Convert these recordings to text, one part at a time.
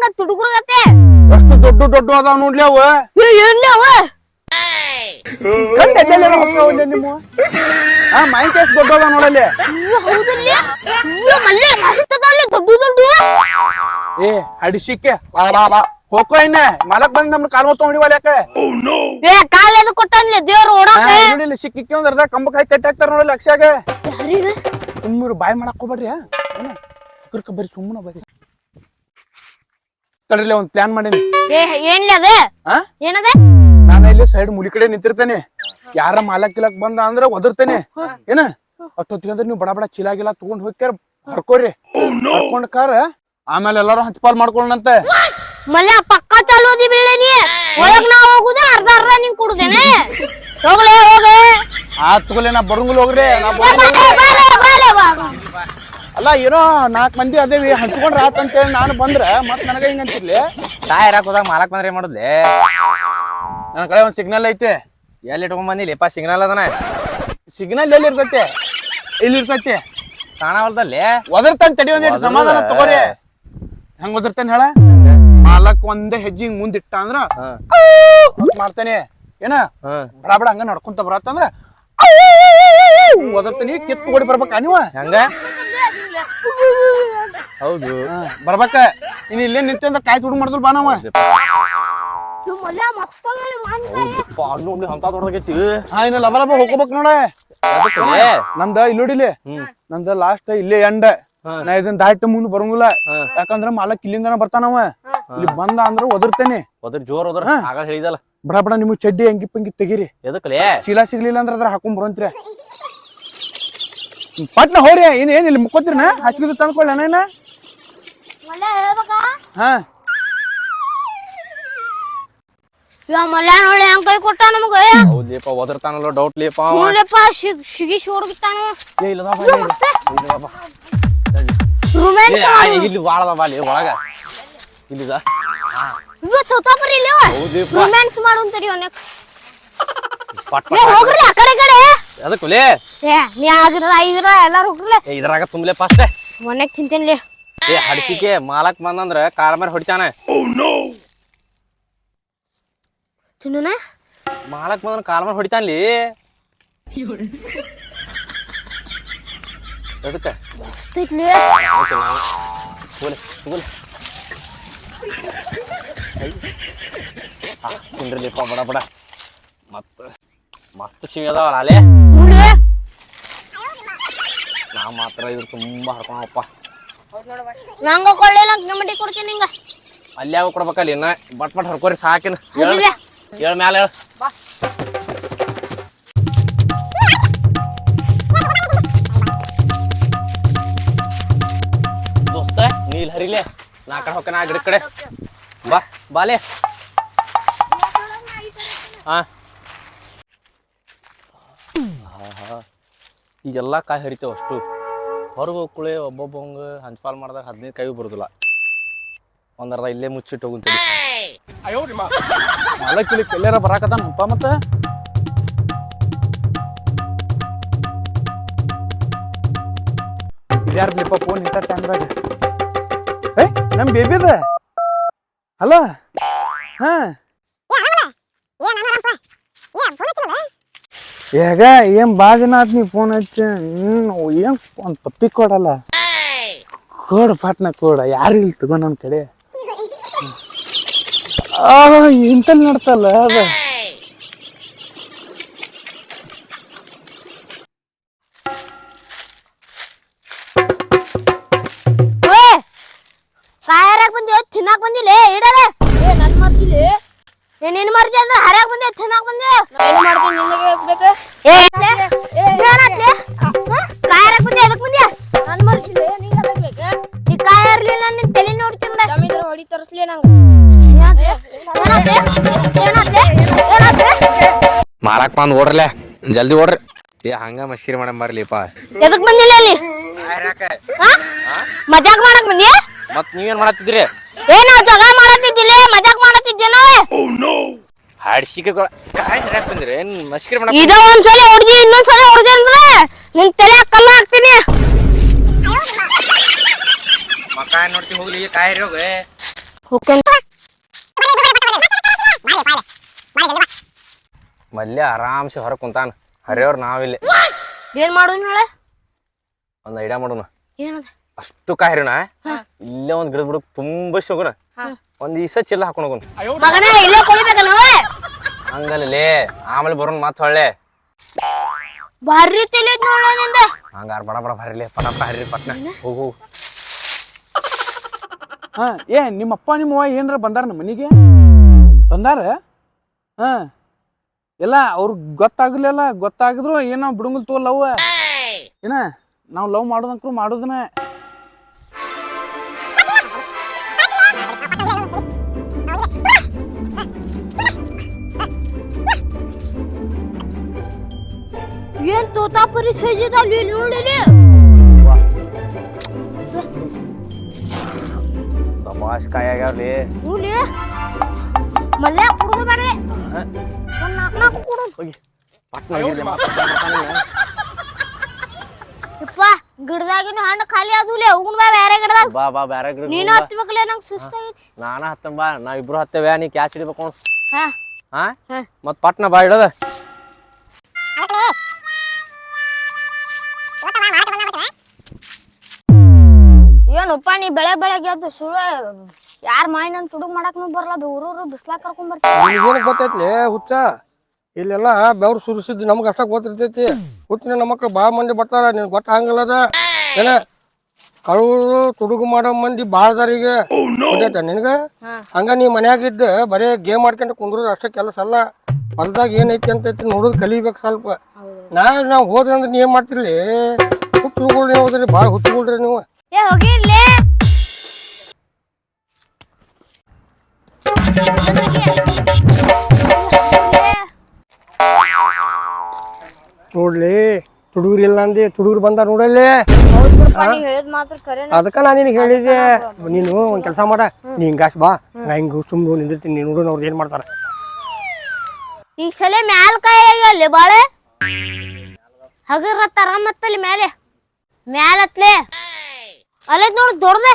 ಹಂಗ ತುಡುಗುರ್ಗತ್ತೆ? ಎಷ್ಟು ದೊಡ್ಡ ದೊಡ್ಡ ಅದಾವ ನೋಡ್ಲಿ ಅವ. ಏನ್ ಅವ? ಕಂಡ ನಿಮ್ಮ. ಆ ಮೈ ಕೇಸ್ ದೊಡ್ಡ ಅದಾವ ನೋಡಲ್ಲಿ. ಹೌದಲ್ಲಿ ಮಲ್ಲೆ ಮಸ್ತ್ ಅದಾವ್ಲೆ, ದೊಡ್ಡ ದೊಡ್ಡ. ಏ ಅಡಿಸಿಕ್ಕೆ ಬಾ ಬಾ ಬಾ. ಇನ್ನೆ. ಮಲಕ್ ಬಂದ್ ನಮ್ನ ಕಾಲ್ ಮೊತ್ತ ಹೊಡಿವಲ್ಲ ಯಾಕೆ? ಏ ಕಾಲ್ ಎದು ಕೊಟ್ಟಾನ್ಲೆ ದೇವ್ರು ಓಡಾಕ? ನೋಡಿಲ್ಲ ಸಿಕ್ಕಿಕ್ಕಿ ಒಂದ್ ಅರ್ಧ ಕಂಬಕ್ ಹಾಕಿ ಕಟ್ಟಿ ಹಾಕ್ತಾರ ನೋಡಲ್ಲ ಅಕ್ಷಾಗ. ಹರಿನ ಸುಮ್ಮನೆ ಬಾಯ್ ಮಾಡಕ್ ಹೋಗ್ಬೇಡ್ರಿ ಸುಮ್ಮನೆ ಬರ್ರಿ. ತಡ್ರಿಲ್ಲ ಒಂದ್ ಪ್ಲಾನ್ ಮಾಡೀನಿ. ಏ ಏನ್ಲೆ ಅದ? ಆ? ಏನದ? ನಾನು ಇಲ್ಲಿ ಸೈಡ್ ಮುಲಿ ಕಡೆ ನಿಂತಿರ್ತೇನೆ. ಯಾರ ಮಾಲಕ್ ಕಿಲಕ್ ಬಂದ ಅಂದ್ರೆ ಒದರ್ತೇನೆ. ಏನ? ಅಷ್ಟೊತ್ತಿಗೆ ಅಂದ್ರೆ ನೀವು ಬಡ ಬಡ ಚೀಲ ಗಿಲ ತಗೊಂಡ್ ಹೋಗ್ಯಾರ ಹರ್ಕೋರಿ. ಹರ್ಕೊಂಡ್ ಕಾರ ಆಮೇಲೆ ಎಲ್ಲಾರು ಹಂಚಪಾಲ್ ಮಾಡ್ಕೊಂಡಂತೆ ಮಲ್ಯ ಪಕ್ಕ ಚಲೋದಿ ಬೀಳೆ ನೀ. ಒಳಗ್ ನಾ ಹೋಗುದ ಅರ್ಧ ಅರ್ಧ ನಿಂಗ್ ಕುಡುದೇನೆ. ಹೋಗ್ಲೇ ಹೋಗೇ ಆ ನಾ ಬರಂಗಿಲ್ಲ ಹೋಗ್ರಿ. ನಾ ಬರಂಗಿಲ್ಲ. ಅಲ್ಲ ಏನೋ ನಾಲ್ಕ್ ಮಂದಿ ಅದೇವಿ ಹಂಚ್ಕೊಂಡ್ರ ಆತಂತೇಳಿ ನಾನು ಬಂದ್ರೆ ಮತ್ತೆ ನನಗೆ ಹಿಂಗ ಅಂತಿರ್ಲಿ ಹಾಕೋದಾಗ ಹೋದಾಗ ಮಾಲಕ್ ಬಂದ್ರೆ ಏನ್ ಮಾಡುದ್ಲೆ? ನನ್ನ ಕಡೆ ಒಂದು ಸಿಗ್ನಲ್ ಐತೆ. ಎಲ್ಲಿ ಇಟ್ಕೊಂಡ್ ಬಂದಿಲ್ಲ ಸಿಗ್ನಲ್ ಅದನ? ಸಿಗ್ನಲ್ ಎಲ್ಲಿ ಇರ್ತೈತೆ? ಇಲ್ಲಿ ಇರ್ತೈತಿ? ಕಾಣವಲ್ದಲ್ಲಿ? ಒದರ್ತಾನೆ ತಡಿ ಒಂದ್ ಸಮಾಧಾನ ತಗೋರಿ. ಹೆಂಗ್ ಒದರ್ತಾನೆ ಹೇಳ? ಮಾಲಕ್ ಒಂದೇ ಹೆಜ್ಜೆ ಹಿಂಗ್ ಮುಂದಿಟ್ಟ ಅಂದ್ರ ಮಾಡ್ತಾನೆ. ಏನ? ಬಡ ಬಡ ಹಂಗ ನಡ್ಕೊಂತ ಬರತ್ತಂದ್ರ ಒದರ್ತಾನೆ ಕಿತ್ತು ಓಡಿ ಬರ್ಬೇಕ ನೀವ? ಹೆಂಗ? ಹೌದು. ಬರ್ಬೇಕ ಇನ್ ಇಲ್ಲೇ ನಿಂತ ಅಂದ್ರ ಕಾಯಿ ತುಡು ಮಾಡಿದ್ರು ಬಾ ನಾವ. ಇನ್ನ ಲಬ ಲಬ ಹೋಗ್ಬೇಕ್ ನೋಡ. ನಮ್ದ ಇಲ್ಲಿ. ನೋಡಿಲಿ ನಮ್ದ ಲಾಸ್ಟ್ ಇಲ್ಲೇ ಎಂಡ ನಾ ಇದನ್ ದಾಟ್ ಮುಂದ್ ಬರಂಗಿಲ್ಲ. ಯಾಕಂದ್ರ ಮಾಲಕ್ ಇಲ್ಲಿಂದನ ಬರ್ತಾನವ ಇಲ್ಲಿ ಬಂದ ಅಂದ್ರ ಒದರ್ತೇನೆ. ಒದರ್ ಜೋರ್ ಒದ್ರ. ಆಗ ಹೇಳಿದಲ್ಲ. ಬಡ ಬಡ ನಿಮ್ಗೆ ಚಡ್ಡಿ ಅಂಗಿ ಪಂಗಿ ತೆಗೀರಿ. ಎದಕ್ಕಲೆ ಚೀಲ ಸಿಗ್ಲಿಲ್ಲ ಅಂದ್ರ ಅದ್ರ ಹಾಕೊಂಡ್ ಬರಂತ್ರಿ ಪಟ್ನ ಹೋರಿ ಏನ್ ಏನ್ ಇಲ್ಲಿ ಮುಕ್ಕೋತಿರ್ನ ಹಾಸಿಗೆ ತಂದ್ಕೊಳ್ಳ ಏನ? ಹಾ. ಹೌದ್ಲೇಪ ಒದರ್ತಾನಲ್ಲ ಡೌಟ್ ಲೇಪ ಇಲ್ಲಿ ಇಲ್ಲದ ಬಾ. ರುಮೆನ್ ಏ, ಆ, ಇಲ್ಲಿ ಬಾಳದ ಬಾಲಿ ಒಳಗ. ಇಲ್ಲಿದ ಇವ ಏ ನೀ ಆಗಿರ ಐದ್ರ ಎಲ್ಲಾರು ಏ ಇದ್ರಾಗ ತುಂಬಲೆ ಫಸ್ಟ್ ಮೊನ್ನೆಗ್ ತಿಂತೇನ್ಲಿ ಏ ಹಡಿಸಿಕೆ ಮಾಲಕ್ ಬಂದಂದ್ರ ಕಾಲ ಮೇಲೆ ಹೊಡಿತಾನೆ. ತಿನ್ನೋಣ ಮಾಲಕ್ ಬಂದ್ರ ಕಾಲ ಮೇಲೆ ಹೊಡಿತಾನ್ಲಿ? ಅದಕ್ಕೆ ತಗೋಲೆ ತಗೋಲೆ ಬಡ ಬಡ. ಮತ್ತ ಮಸ್ತ್ ಶಿವಿ ಅದಾವಲ್ಲ ಅಲ್ಲೇ? ನಾ ಮಾತ್ರ ಇದ್ರ ತುಂಬಾ ಹರ್ಕೊಂಡಪ್ಪ ನಂಗ ಕೊಳ್ಳಿಲ್ಲ ಗಮಟಿ ಕೊಡ್ತೀನಿ ನಿಂಗ. ಅಲ್ಲಿ ಯಾವ ಕೊಡ್ಬೇಕಲ್ಲಿ? ಇನ್ನ ಬಟ್ ಬಟ್ ಹರ್ಕೋರಿ ಸಾಕಿನ. ಅಲ್ಲಿಗೆ. ಹೇಳ ಮ್ಯಾಲ ಹೇಳ. ದೋಸ್ತ ನೀಲ್ ಹರಿಲೆ ನಾ ಕಡೆ ಹೊಕ್ಕ ನಾ ಗಿಡ ಕಡೆ. ಬಾ ಬಾಲೆ. ಹಾ. ಆಹಾ. ಈಗೆಲ್ಲ ಕಾಯಿ ಹರಿತೇವೆ ಅಷ್ಟು. ಹೊರಗೆ ಕುಳಿ ಒಬ್ಬೊಬ್ಬಂಗ ಹಂಚ್ಪಾಲ್ ಮಾಡಿದಾಗ ಹದಿನೈದು ಕಾಯಿ ಬರೋದಿಲ್ಲ. ಒಂದರ್ಧ ಇಲ್ಲೇ ಮುಚ್ಚಿಟ್ಟು ಹೋಗುಂತೀನಿ ಮಾಲಕ್ ಇಲ್ಲಿ ಎಲ್ಲಾರ ಬರಾಕತ್ತಾನಪ್ಪ ಮತ್ತ? ಇದ್ಯಾರ್ದ್ಲಿಪ್ಪ ಫೋನ್ ಇಂಥ ಟೈಮ್ದಾಗ ಏ ನಮ್ಮ ಬೇಬಿ ಅದ ಅಲ್ಲ ಹಾ ಈಗ ಏನ್ ಬಾ ಆತ್ ನೀ ಫೋನ್ ಹಚ್ಚಿ? ಹ್ಮ್, ಏನ್ ಒಂದ್ ಪಪ್ಪಿ ಕೊಡಲ್ಲ. ಕೊಡ ಪಾಟ್ನ ಕೊಡ, ಯಾರು ಇಲ್ಲ ತಗೋ ನನ್ ಕಡೆ? ಆ, ಇಂತಲ್ ನಡ್ತಲ್ಲ ಅದ. ಮಾರಾಕ್ ಬಂದ್ ಓಡ್ರಲೆ. ಜಲ್ದಿ ಓಡ್ರಿ. ಏ ಹಂಗ ಮಸ್ಕಿರಿ ಮಾಡ ಬರ್ಲಿಪ್ಪ ಎದಕ್ ಬಂದಿಲ್ಲ ಅಲ್ಲಿ? ಹಾ? ಮಜಾಕ್ ಮಾಡಕ್ ಬನ್ನಿ ಮತ್ ನೀವೇನ್ ಮಾಡತ್ತಿದ್ರಿ? ಏ ಜಗ ಮಾಡತ್ತಿದ್ದಿಲ್ಲ. ಮಜಾಕ್ ಮಾಡತ್ತಿದ್ದೇನೋ ಹಾಡ್ಸಿಕೆ ಬಂದ್ರಿ. ಏನ್ ಮಾಡಕ್ ಇದ ಒಂದ್ಸಲ ಹೊಡ್ದಿ ಇನ್ನೊಂದ್ಸಲ ಹೊಡ್ದಿ ಅಂದ್ರೆ ನಿನ್ ತಲೆ ಕಲ್ಲ ಹಾಕ್ತೀನಿ. ಮಕ್ಕ ನೋಡ್ತಿ ಹೋಗ್ಲಿ ಕಾಯಿರೋಗ ಹೋಗ್ತೇನೆ ಮಲ್ಯ ಆರಾಮ್ಸೆ ಹೊರ ಕುಂತಾನ. ಹರಿಯವ್ರ ನಾವಿಲ್ಲಿ. ಏನ್ ಮಾಡೋಣ ಒಂದ್ ಒಂದು ಐಡಿಯಾ ಮಾಡೋಣ. ಏನದ? ಅಷ್ಟು ಕಾಯಿರೋಣ ಇಲ್ಲೇ ಒಂದ್ ಗಿಡದ ಬುಡಕ್ ತುಂಬಾ ಹೋಗೋಣ ಒಂದ್ ಈಸ ಚಿಲ್ಲ ಹಾಕೊಂಡು ಹೋಗೋಣ ಮಗನ ಇಲ್ಲೇ ಹಂಗಲ್ಲೇ ಆಮೇಲೆ ಬರೋಣ ಮತ್ ಹೊಳ್ಳೆ. ಭಾರಿ ತಲೆ ನೋಡ ನಿಂದ. ಹಂಗಾರ ಬಡ ಬಡ ಭಾರಿ ಪಟ ಪಟ ಹರಿ ಪಟ್ನ. ಹೋಗು ಹಾ ಏ ನಿಮ್ಮಪ್ಪ ನಿಮ್ಮವ್ವ ಏನ್ರ ಬಂದಾರ ನಮ್ಮ ಮನಿಗೆ? ಬಂದಾರ? ಹಾ. ಎಲ್ಲ ಅವ್ರಿಗೆ ಗೊತ್ತಾಗ್ಲಿಲ್ಲ ಗೊತ್ತಾಗಿದ್ರು ಏನೋ ಬಿಡುಂಗಲ್ ತೋ ಲವ್. ಏನ ನಾವು ಲವ್ ಮಾಡೋದಂಕ್ರು ಮಾಡೋದನ್ನ ಏನ್ ತೋತಾಪರಿ ಸೈಜ್ ಇದಾವ್ ಇಲ್ಲಿ ನೋಡಿಲಿ ತಮಾಷ್ ಕಾಯಾಗ್ಯಾವ್ರಿ ಆಗ್ಯಾವ್ಲಿ ಕುಡಿದು ಬರ್ರಿ ಹೋಗಿ. ಪಟ್ನ ಹೋಗಿರ್ಲಿ. ಯಪ್ಪ ಗಿಡದಾಗಿನ ಹಣ್ಣು ಖಾಲಿ ಆದುಲೆ ಹೋಗುಣ ಬಾ ಬೇರೆ ಗಿಡದಾಗ ಬಾ ಬಾ ಬ್ಯಾರೆ ಗಿಡ ನೀನು ಹತ್ಬೇಕಲ್ಲ ನಂಗೆ ಸುಸ್ತಾಗೈತಿ ನಾನ ಹತ್ತಂ ಬಾ ನಾ ಇಬ್ರು ಹತ್ತೇವೆ ನೀ ಕ್ಯಾಚ್ ಹಿಡಿಬೇಕು. ಹಾ. ಹಾ. ಮತ್ ಪಟ್ನ ಬಾ ಇಡೋದ. ಏನಪ್ಪ ನೀ ಬೆಳೆ ಬೆಳಗ್ಗೆ ಎದ್ದು ಶುರು ಯಾರ ಮಾಯಿ ನನ್ ತುಡುಗ್ ಮಾಡಕ್ನು ಬರಲ್ಲ ಊರೂರು ಬಿಸ್ಲಾಕ್ ಕರ್ಕೊಂಡ್ ಬರ್ತೀನಿ ಏನು ಗೊತ್ತೈತ್ಲಿ ಹುಚ್ಚ? ಇಲ್ಲೆಲ್ಲ ಬೆವ್ರು ಸುರಿಸಿದ್ದು ನಮ್ಗೆ ಅಷ್ಟ ಗೊತ್ತಿರ್ತೈತಿ. ಹುಟ್ಟಿನ ನಮ್ಮ ಮಕ್ಳು ಭಾಳ ಮಂದಿ ಬರ್ತಾರ ನಿನ್ ಗೊತ್ತಾಗಲ್ಲದ ಏನ? ಕಳುವು ತುಡುಗು ಮಾಡೋ ಮಂದಿ ಈಗ. ಗೊತ್ತೈತ ನಿನಗ? ಹಂಗ ನೀ ಮನ್ಯಾಗ ಇದ್ದ ಬರೇ ಗೇಮ್ ಆಡ್ಕೊಂತ ಕುಂದ್ರದ ಅಷ್ಟೇ ಕೆಲಸ ಅಲ್ಲ. ಹೊಲ್ದಾಗ ಏನೈತಿ ಅಂತ ಐತಿ ನೋಡೋದು ಕಲಿಬೇಕು ಸ್ವಲ್ಪ. ನಾ ನಾವು ಹೋದ್ರೆ ಅಂದ್ರೆ ನೀ ಏನ್ ಮಾಡ್ತಿರ್ಲಿ? ಹುಟ್ಟುಗಳ್ರಿ ಹೋದ್ರಿ ಭಾಳ ಹುಟ್ಟುಗಳ್ರಿ ನೀವು. ನೋಡ್ಲಿ ತುಡುಗ್ರಿ ಇಲ್ಲ ಅಂದಿ ತುಡುಗ್ರು ಬಂದ ನೋಡಲ್ಲಿ ನೀ ಹೇಳಿದ್ ಮಾತ್ರ ಕರೆ ಅದಕ್ಕ ನಾ ನಿನಗೆ ಹೇಳಿದೆ ನೀನು ಒಂದ್ ಕೆಲಸ ಮಾಡ. ನೀ ಹಿಂಗಾಸ್ ಬಾ. ನಾ ಹಿಂಗ ಸುಮ್ಮನೆ ನಿಂದಿರ್ತೀನಿ. ನೀನು ನೋಡು ಅವ್ರು ಏನ್ ಮಾಡ್ತಾರ. ಈ ಸಲ ಮ್ಯಾಲ ಕಾಯಿ ಆಗ್ಯಾವಲ್ಲಿ ಬಾಳೆ? ಹಗರತ್ತಾರ ಮತ್ತಲ್ಲಿ ಮ್ಯಾಲೆ ಮ್ಯಾಲ. ಹತ್ಲೆ ಅಲ್ಲ ನೋಡು ದೊಡ್ದೆ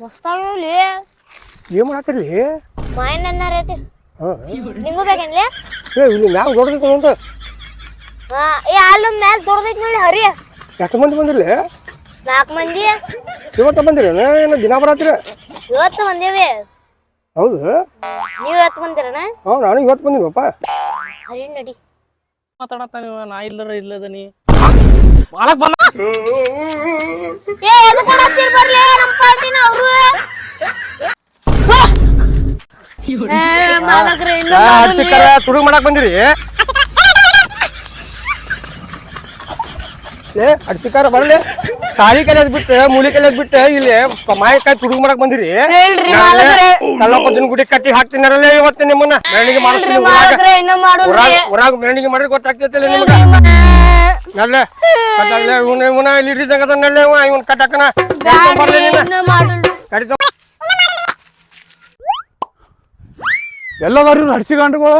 ಮಸ್ತಾಗ್ಯಾವಲ್ಲಿ ಏನ್ ಮಾಡತ್ತಿರ್ಲಿ ಮಾಯನ್ ಅನ್ನಾರ ಐತಿ. ಹಾ. ನಿಂಗೂ ಬೇಕೇನ್ಲಿ? ಏ ಇಲ್ಲಿ ಮ್ಯಾಗ ದೊಡ್ಡದು ಅಂತ ಹಾ ಏ ಅಲ್ಲೊಂದ್ ಮ್ಯಾಲ್ ದೊಡ್ಡದೈತಿ ನೋಡಿ ಹರಿ. ಎಷ್ಟು ಮಂದಿ ಬಂದಿಲ್ಲ ನಾಲ್ಕು ಮಂದಿ. ಇವತ್ತ ಬಂದಿರ ಏನು ದಿನ ಬರತ್ತೀರ ಇವತ್ತು ಬಂದೇವಿ. ಹೌದು? ನೀವ್ ಇವತ್ತು ನಾನು ಇವತ್ತು ಬಂದಿನಪ್ಪ. ಹರಿ ನಡಿ. ಮಾತಾಡತ್ತ ನೀವು ನಾ ಇಲ್ಲರ ಇಲ್ಲದ ನೀ ಏ ಎದು ಕೊಡತ್ತೀರ್ ಬರ್ಲಿ ನಮ್ ಪಾರ್ಟಿನ ಅವ್ರು. ಮಾಲಕ್ರೆ ಇನ್ನು ಸಿಕ್ಕರ ತುಡುಗ್ ಮಾಡಕ್ ಬಂದಿರಿ? ಏ ಅಡ್ಸಿಕಾರ ಬರ್ಲಿ. ಸಾರಿ ಕಲಿಯೋದ್ ಬಿಟ್ಟು ಮೂಲಿ ಕಲಿಯೋದ್ ಬಿಟ್ಟು ಇಲ್ಲಿ ಮಾಯಕಾಯಿ ತುಡುಗ್ ಮಾಡಕ್ ಬಂದಿರಿ. ಹೇಳ್ರಿ ಮಾಲಕ್ರೆ. ಕಲ್ಲಪ್ಪನ ಗುಡಿ ಕಟ್ಟಿ ಹಾಕ್ತೀನರಲ್ಲೇ ಇವತ್ತು ನಿಮ್ಮನ್ನ. ಮೆರವಣಿಗೆ ಮಾಡ್ತೀನಿ ಮೆರಣಿಗೆ ಇನ್ನ ಊರಾಗ ಊರಾಗ ಮೆರವಣಿಗೆ ಮಾಡಿದ್ರೆ ಗೊತ್ತಾಗ್ತೈತಿಲ್ಲ ನಿಮ್ಗೆ. ನಡ್ಲೆ ಇವನ ಇವನ ಇಲ್ಲಿ ಹಿಡಿದಂಗ ಅದ ನಡ್ಲೆ ಇವ ಇವನ್ ಕಟ್ಟಕ್ಕನ ಬರ್ಲಿ ನೀನ ಇನ್ನ ಮಾಡೋಣ ಕಡಿತ ಎಲ್ಲದಾರು ಹಡ್ಸಿ ಗಂಡುಗಳು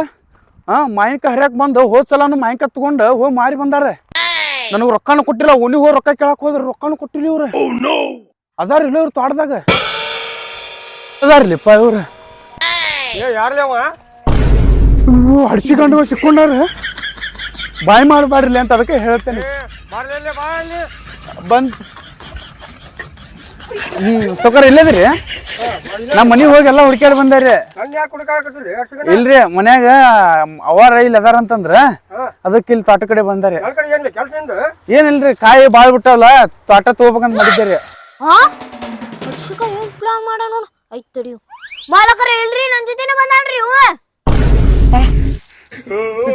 ಹಾ ಮಾಯಿಕ ಹರಿಯಾಕ ಬಂದು ಹೋದ್ ಸಲನು ಮಾಯಿಕ ತಗೊಂಡು ಹೋಗಿ ಮಾರಿ ಬಂದಾರ. ನನಗೆ ರೊಕ್ಕಾನು ಕೊಟ್ಟಿಲ್ಲ ಓನಿ ಹೋಗಿ ರೊಕ್ಕ ಕೇಳಕ್ ಹೋದ್ರ ರೊಕ್ಕಾನು ಕೊಟ್ಟಿಲ್ಲ ಇವ್ರೆ. ಅದಾರ ಇಲ್ಲ ಇವ್ರ ತೋಟದಾಗ. ಅದಾರಿಲ್ಲಪ್ಪ ಇವ್ರ. ಏ ಯಾರ್ಲೆ ಅವ? ಇವ್ರು ಹಡ್ಸಿ ಗಂಡುಗಳು ಸಿಕ್ಕೊಂಡಾರ? ಬಾಯ್ ಮಾಡಬಾಡ್ರಿ ಅಂತ ಅದಕ್ಕೆ ಹೇಳ್ತೇನೆ. ಬರ್ಲಿ ಬಾ ಅಲ್ಲಿ. ಬಂದ್ ಹ್ಮ್ ಸೊಕರ್ ಇಲ್ಲದ್ರಿ. ನಮ್ಮ ಮನಿಗ್ ಹೋಗಿ ಎಲ್ಲ ಹುಡ್ಕ್ಯಾಡ್ ಬಂದಾರಿ ಇಲ್ರಿ ಮನ್ಯಾಗ ಅವಾರ ಇಲ್ಲಿ ಅದಾರ ಅಂತಂದ್ರ ಅದಕ್ಕೆ ಇಲ್ಲಿ ತೋಟ ಕಡೆ ಬಂದಾರಿ ಕಡೆ ಏನಿಲ್ರಿ ಕಾಯಿ ಬಾಳ್ ಬಿಟ್ಟವಲ್ಲ ತೋಟ ತಗೋಬೇಕಂತ ಮಾಡಿದ್ದೇರಿ. ವರ್ಷಕ್ಕ ಏನ್ ಪ್ಲಾನ್ ಮಾಡ ನೋಡು? ಐತ್ ತಡಿಯು ಮಾಲಕರ ಇಲ್ರಿ ನನ್ ಜೊತೆನೆ ಬಂದಾನ್ರಿ ಇವ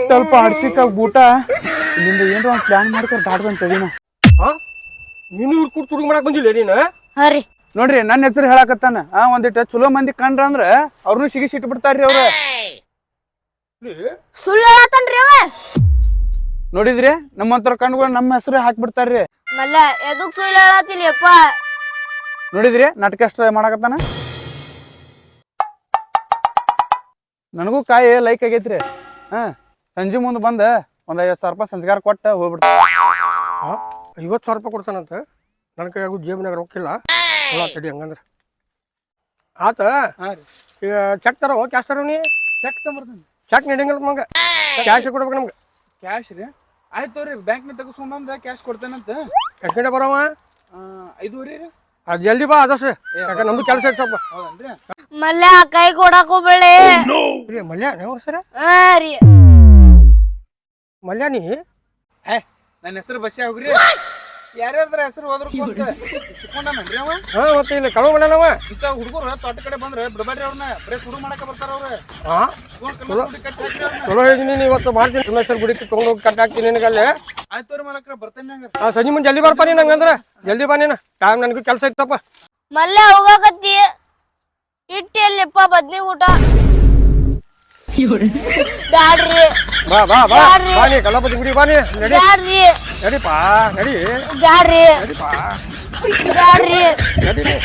ಸ್ವಲ್ಪ ಹಡ್ಸಿಕ ಬೂಟ ಇಲ್ಲಿಂದ ಏನ್ರ ಒಂದ್ ಪ್ಲಾನ್ ಮಾಡ್ಕೊಂಡು ದಾಟ್ದಂತ ತಡಿನ ಹಾ? ನೀನು ಇವ್ರು ಕೂತ್ ತುಡುಗ್ ಮಾಡಕ್ ಬಂದಿಲ್ಲ ನೀನು ಹರಿ ನೋಡ್ರಿ ನನ್ನ ಹೆಸರು ಹೇಳಾಕತ್ತಾನ. ಒಂದಿಟ್ಟ ಒಂದಿಟ್ಟು ಚಲೋ ಮಂದಿ ಕಂಡ್ರ ಅಂದ್ರ ಅವ್ರನ್ನು ಸಿಗಿಸಿ ಇಟ್ಬಿಡ್ತಾರ್ರಿ ಅವ್ರ. ಸುಳ್ಳು ಹೇಳತ್ತನ್ರಿ ಅವ. ನೋಡಿದ್ರಿ ನಮ್ಮಂತರ ಕಂಡ್ಗಳು ನಮ್ಮ ಹೆಸರು ಹಾಕ್ಬಿಡ್ತಾರ್ರಿ. ಮಲ್ಲ ಎದಕ್ ಸುಳ್ಳು ಹೇಳತ್ತಿಲ್ಲಪ್ಪ ನೋಡಿದ್ರಿ ನಾಟಕ ಅಷ್ಟ ಮಾಡಕತ್ತಾನ? ನನಗೂ ಕಾಯಿ ಲೈಕ್ ಆಗೈತ್ರಿ. ಹಾ ಸಂಜೆ ಮುಂದೆ ಬಂದ ಒಂದ್ ಐವತ್ತು ಸಾವಿರ ರೂಪಾಯಿ ಸಂಸ್ಕಾರ ಕೊಟ್ಟ ಹೋಗ್ಬಿಡ್ತ ಐವತ್ತು ಸಾವಿರ ರೂಪಾಯಿ ಕೊಡ್ತಾನಂತ? ನನ್ನ ಕೈಯಾಗೂ ಜೇಬಿನಾಗ ರೊಕ್ಕಿಲ್ಲ. ಹೊಳ ತಡಿ ಹಂಗಂದ್ರೆ. ಆತ ಹಾಂ ರೀ. ಈಗ ಚೆಕ್ ತರೋ? ಕ್ಯಾಶ್ ತರೋ ನೀ? ಚೆಕ್ ತಗೊಂಬರ್ತೀನಿ. ಚೆಕ್ ನೀಡಂಗಿಲ್ಲ ನಮ್ಗೆ. ಕ್ಯಾಶ್ ಕೊಡ್ಬೇಕು ನಮ್ಗೆ. ಕ್ಯಾಶ್ ರೀ. ಆಯ್ತು ರೀ ಬ್ಯಾಂಕ್ನ ತೆಗೆಸ್ಕೊಂಬಂದ ಕ್ಯಾಶ್ ಕೊಡ್ತೇನಂತ. ಎಷ್ಟು ಗಂಟೆ ಬರವ? ಐದೂವರೆ ರೀ. ಅದು ಜಲ್ದಿ ಬಾ ಆದಷ್ಟು. ಯಾಕಂದ್ರೆ ನಮ್ದು ಕೆಲಸ ಐತೆ ಸ್ವಲ್ಪ. ಹೌದನ್ರಿ? ಮಲ್ಯ ಕೈ ಕೊಡಕ್ ಹೋಗ್ಬೇಡಿ. ರೀ ಮಲ್ಯ ನೀವು ಸರ ಹಾ ರೀ. ಮಲ್ಯ ನೀ? ಹೇ ನನ್ನ ಹೆಸರು ಬಸ್ಸೇ ಹೋಗ್ರಿ. ಯಾರ್ಯಾರ್ದ್ರ ಹೆಸರು ಹೋದ್ರು ಸಿಕ್ಕೊಂಡಾನನ್ರಿ ಅವ? ಹಾ ಮತ್ತೆ ಇಲ್ಲಿ ಕಳು ಇಂತ ಹುಡುಗರು ತೋಟ ಕಡೆ ಬಂದ್ರೆ ಬಿಡಬೇಡ್ರಿ ಅವ್ರನ್ನ. ಬರೀ ಮಾಡಕ ಬರ್ತಾರ ಅವ್ರು. ಹಾ ಇಸ್ಕೊಂಡ್ ಕಲ್ಲು ಗುಡಿ ಕಟ್ಟಿ ಚಲೋ ಹೇಳಿದೀನಿ ನೀ ಇವತ್ತು ಮಾಡ್ತೀನಿ. ಸುಮೇಶ್ವರ ಗುಡಿಗೆ ತೊಗೊಂಡು ಹೋಗಿ ಕಟ್ ಹಾಕ್ತೀನಿ ನಿನಗಲ್ಲೇ. ಆಯ್ತು ಮಲಕ್ರ ಬರ್ತೇನೆ ಸಂಜೆ ಮುಂದೆ ಜಲ್ದಿ ಬರ್ಪ ನೀನು ಹಂಗಂದ್ರೆ. ಜಲ್ದಿ ಬಾ ನೀನು. ಟೈಮ್ ನನಗೂ ಕೆಲಸ ಇತ್ತಪ್ಪ. ಮಲ್ಲೆ ಹೋಗಕತ್ತಿ ಇಟ್ಟಿ ಎಲ್ಲಿಪ್ಪ ಬದ್ನಿ ಊಟ. ಬ್ಯಾಡ್ರಿ ಬಾ ಬಾ ಬಾ. ಬ್ಯಾಡ್ರಿ. ಬಾ ನೀ ಕಲ್ಲಪತಿ ಗುಡಿ ಬಾ ನೀ. ನಡಿ. ಬ್ಯಾಡ್ರಿ ನಡಿಪಾ ನಡಿ. ಬ್ಯಾಡ್ರಿ ನಡಿಪಾ. ಬ್ಯಾಡ್ರಿ ನಡಿ ನೀ.